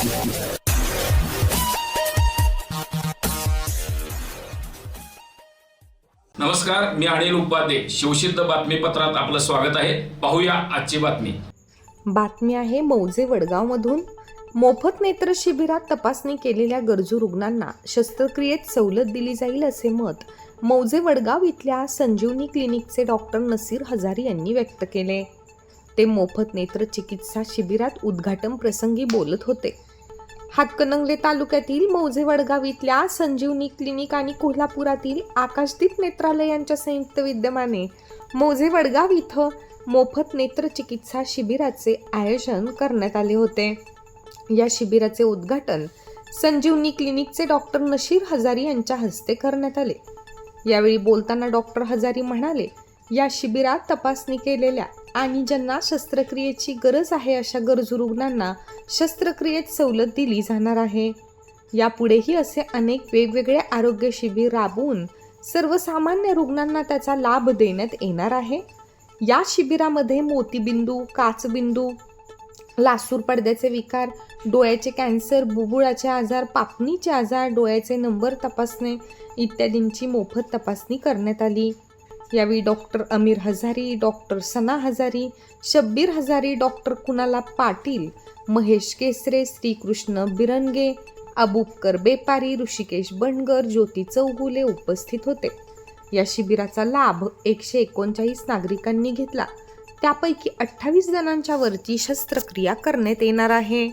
नमस्कार मी अनिल उपाध्ये. शिवसिद्ध बातमीपत्रात आपलं स्वागत आहे. पाहूया आजची बातमी. बातमी आहे मौजे वडगावमधून. मोफत नेत्र शिबिरात तपासणी केलेल्या गरजू रुग्णांना शस्त्रक्रियेत सवलत दिली जाईल असे मत मौजे वडगाव इथल्या संजीवनी क्लिनिकचे डॉक्टर नसीर हजारी यांनी व्यक्त केले. ते मोफत नेत्र चिकित्सा शिबिरात उद्घाटन प्रसंगी बोलत होते. हातकणंगले तालुक्यातील मौजे वडगाव इथल्या संजीवनी क्लिनिक आणि कोल्हापुरातील आकाशदीप नेत्रालय यांच्या संयुक्त विद्यमाने मौजे वडगाव इथं मोफत नेत्रचिकित्सा शिबिराचे आयोजन करण्यात आले होते. या शिबिराचे उद्घाटन संजीवनी क्लिनिकचे डॉक्टर नशीर हजारी यांच्या हस्ते करण्यात आले. यावेळी बोलताना डॉक्टर हजारी म्हणाले या शिबिरात तपासणी केलेल्या आणि ज्यांना शस्त्रक्रियेची गरज आहे अशा गरजू रुग्णांना शस्त्रक्रियेत सवलत दिली जाणार आहे. यापुढेही असे अनेक वेगवेगळे आरोग्य शिबिर राबवून सर्वसामान्य रुग्णांना त्याचा लाभ देण्यात येणार आहे. या शिबिरामध्ये मोतीबिंदू काचबिंदू लासूर पडद्याचे विकार डोळ्याचे कॅन्सर बुबुळाचे आजार पापणीचे आजार डोळ्याचे नंबर तपासणे इत्यादींची मोफत तपासणी करण्यात आली. यावेळी doctor Amir Hazari doctor Sana Hazari Shabbir Hazari doctor कुणाला पाटील महेश केसरे श्रीकृष्ण बिरंगे अबुबकर बेपारी ऋषिकेश बणगर ज्योती चौगुले उपस्थित होते. या शिबिराचा लाभ एकशे एकोणचाळीस नागरिकांनी घेतला. त्यापैकी अठ्ठावीस जणांच्या वरची शस्त्रक्रिया करण्यात येणार आहे.